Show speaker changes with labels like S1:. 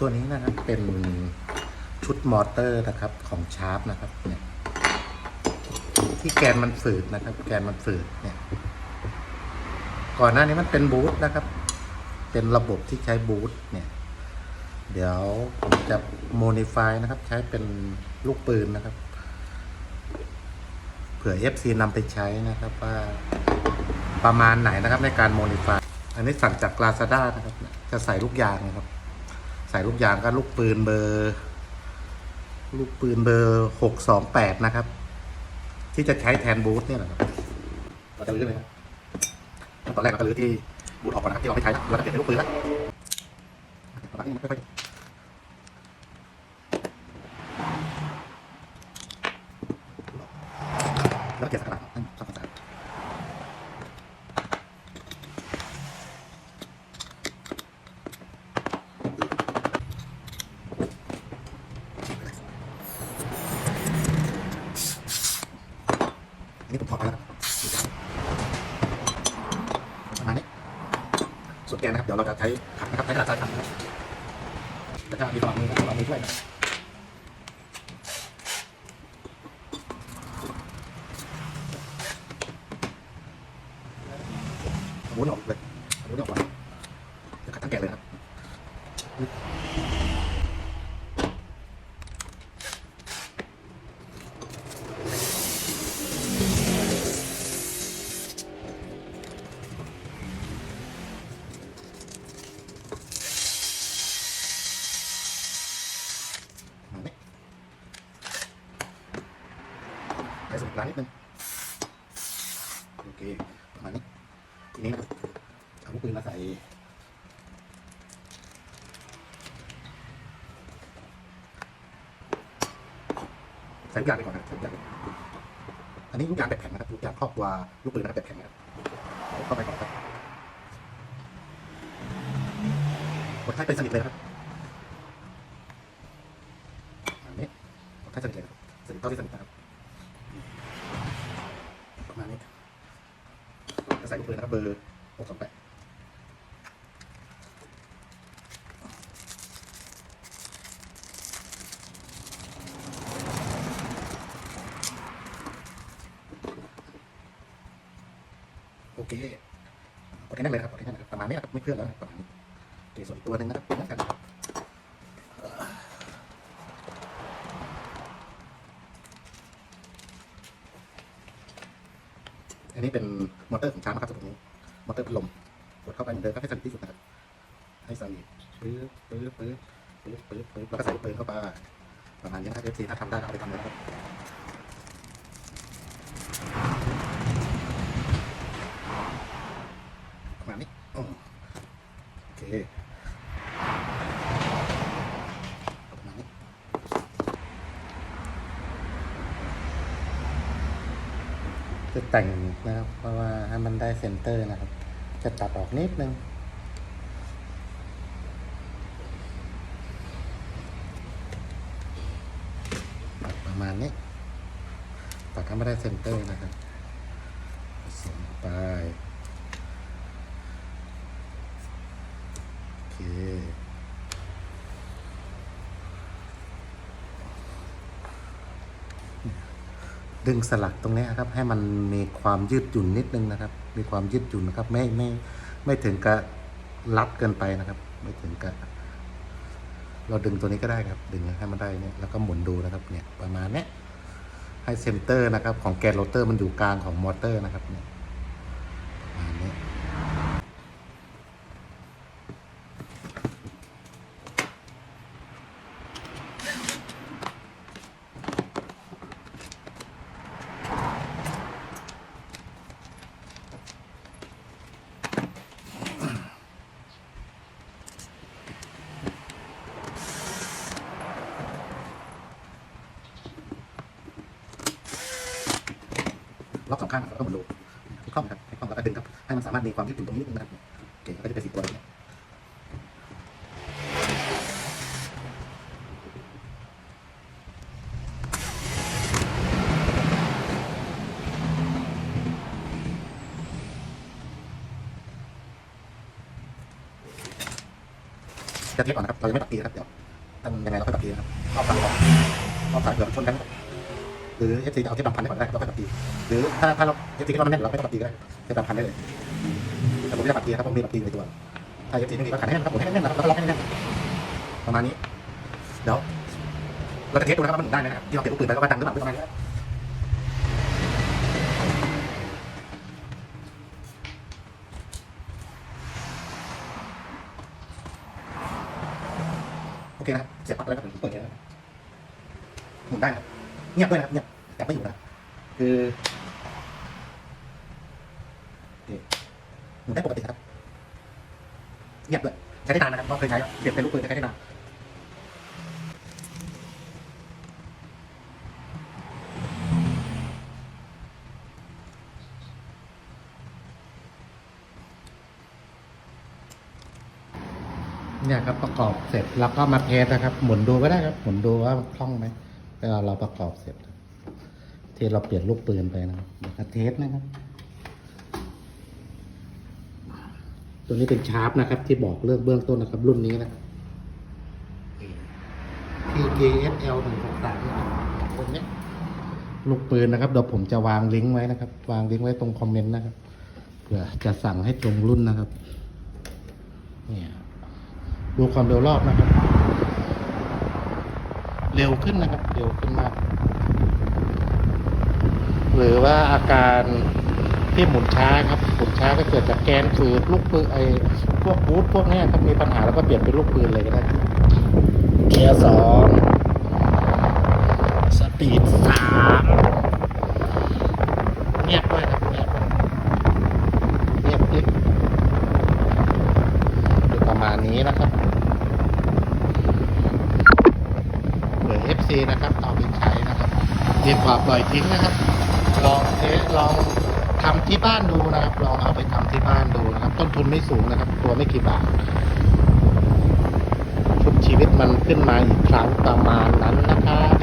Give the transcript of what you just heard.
S1: ตัวนี้นะครับเป็นชุดมอเตอร์นะครับของชาร์ปนะครับเนี่ยที่แกนมันฝืดนะครับ แกนมันฝืดเนี่ย ก่อนหน้านี้มันเป็นบูทนะครับ เป็นระบบที่ใช้บูทเนี่ย เดี๋ยวผมจะโมดิฟายนะครับ ใช้เป็นลูกปืนนะครับ เผื่อ FC นำไปใช้นะครับว่าประมาณไหนนะครับในการโมดิฟาย อันนี้สั่งจาก Lazada นะครับ จะใส่ลูกยางนะครับ ใส่ลูกยางก็ลูกปืนเบอร์ ลูกปืนเบอร์หกสองแปดนะครับ ที่จะใช้แทนบูทเนี่ยนะครับเราจะรื้อเลยครับตอนแรกเราก็รื้อที่บูทออกก่อนนะครับที่เราไม่ใช้แล้วเราจะเปลี่ยนเป็นลูกปืนแล้วตอนนี้มันค่อยๆแล้วเก็บสกัดให้ทำความสะอาด อันนี้ผมถอดไปแล้วครับประมาณนี้ ส่วนแกนนะครับเดี๋ยวเราจะใช้ขัดนะครับใช้กระดาษทรายขัดนะครับแต่ถ้ามีตลอดมือนะครับมือช่วยนะหมุนออกเลยหมุนออกไปจะขัดทั้งแกนเลยครับ ใช้สมุดล้างนิดนึงโอเคประมาณนี้ทีนี้เอาลูกปืนมาใส่ใส่ลูกยางไปก่อนนะใส่ลูกยางอันนี้ลูกยางแบบแข็งนะครับลูกยางครอบตัวลูกปืนนะครับแบบแข็งนะครับเอาเข้าไปก่อนครับกดให้เป็นสนิทเลยนะครับประมาณนี้เอาให้สนิทเลยครับสนิทเท่าที่สนิทนะครับ มาณนี้จะใส่ลูกปืนนะครับเบอร์หกสองแปดโอเคกดให้แน่นเลยครับกดให้แน่นเลยครับประมาณนี้ครับไม่เคลื่อนแล้วประมาณนี้โอเคส่วนอีกตัวหนึ่งนะครับเหมือนกันครับ อันนี้เป็นมอเตอร์ของช้างนะครับตรงนี้ มอเตอร์พัดลม กดเข้าไปเหมือนเดิมก็ให้สนิทที่สุดนะครับ ให้สนิทปื๊บปื๊บปื๊บปื๊บปื๊บปื๊บแล้วก็ใส่ปืนเข้าไป ประมาณนี้นะครับเอฟซีถ้าทำได้ก็เราไปทำเลยครับ ประมาณนี้อ๋อโอเคประมาณนี้ จะแต่งนะครับ เพราะว่าให้มันได้เซนเตอร์นะครับ จะตัดออกนิดนึงประมาณนี้ ตัดให้ไม่ได้เซนเตอร์นะครับผสมไปโอเค ดึงสลักตรงนี้ครับ ให้มันมีความยืดหยุ่นนิดนึงนะครับ มีความยืดหยุ่นนะครับ ไม่ไม่ไม่ถึงกับรัดเกินไปนะครับ ไม่ถึงกับเราดึงตัวนี้ก็ได้ครับ ดึงให้มันได้เนี่ยแล้วก็หมุนดูนะครับ เนี่ยประมาณเนี้ยให้เซนเตอร์นะครับ ของแกนโรเตอร์มันอยู่กลางของมอเตอร์นะครับเนี่ย รอบสองข้างก็หมุนดูให้คล่องครับให้คล่องแล้วก็ดึงครับ ให้มันสามารถมีความยืดหยุ่นตรงนี้นิดนึงนะครับโอเคก็จะเป็นสีตัวนี้จะเทสก่อนนะครับ เรายังไม่ปรับเกียร์ครับ เดี๋ยวต้องยังไงเราค่อยปรับเกียร์นะครับรอบสายก่อนรอบสายเผื่อมันชนกัน หรือเอฟซีเอาเทปดำพันได้ก่อนได้เราค่อยปรับเกีหรือถ้าถ้าเราเอฟซีคิดว่ามันแน่นเราไม่ต้องปรับเกียร์ก็ได้เทปดำพันได้เลยแต่ผมไม่ได้ปรับเกีครับผมมีปรับเกีในตัวถ้าเอฟซีไม่มีก็ขันให้แน่นครับผมให้แน่นๆนะครับแล้วก็ล็อกให้แน่นประมาณนี้เดี๋ยวเราจะเทสดูนะครับว่ามันหมุนได้ไหมนะครับที่เราเก็บลูกปืนไปแล้วว่าดังหรือเปล่าประมาณนี้โอเคนะเสียบปลั๊กแล้วครับผมเปิดเนี่ยนะหมุนได้นะครับ เงียบด้วยนะครับเงียบแต่ไม่อยู่นะคือเคหมุนได้ปกติครับเงียบด้วยใช้ได้นานนะครับเพราะเคยใช้แล้วเก็บเป็นลูกปืนใช้ได้นานเนี่ยครับประกอบเสร็จแล้วก็มาเทสนะครับ หมุนดูก็ได้ครับ หมุนดูว่าคล่องไหม เวลาเราประกอบเสร็จ ที่เราเปลี่ยนลูกปืนไปนะครับเดี๋ยวเทสนะครับ ตัวนี้เป็นชาร์ปนะครับ ที่บอกเรื่องเบื้องต้นนะครับ รุ่นนี้นะ PKSL หนึ่งหกสามตัวนี้ลูกปืนนะครับเดี๋ยวผมจะวางลิงก์ไว้นะครับ วางลิงก์ไว้ตรงคอมเมนต์นะครับเผื่อจะสั่งให้ตรงรุ่นนะครับ เนี่ยดูความเร็วรอบนะครับ เร็วขึ้นนะครับ เร็วขึ้นมาก หรือว่าอาการที่หมุนช้าครับ หมุนช้าก็เกิดจากแกนฝืดลูกปืนไอ้พวกบูทพวกเนี้ยครับมีปัญหาแล้วก็เปลี่ยนเป็นลูกปืนเลยก็ได้เกียร์สองสปีดสามเงียบด้วยครับเงียบเงียบคลิปอยู่ประมาณนี้นะครับ เซนะครับต่อเป็นใช้นะครับดีกว่าปล่อยทิ้งนะครับ ลองเทสลองทำที่บ้านดูนะครับ ลองเอาไปทำที่บ้านดูนะครับ ต้นทุนไม่สูงนะครับ ตัวไม่กี่บาทชุบชีวิตมันขึ้นมาอีกครั้งประมาณนั้นนะครับ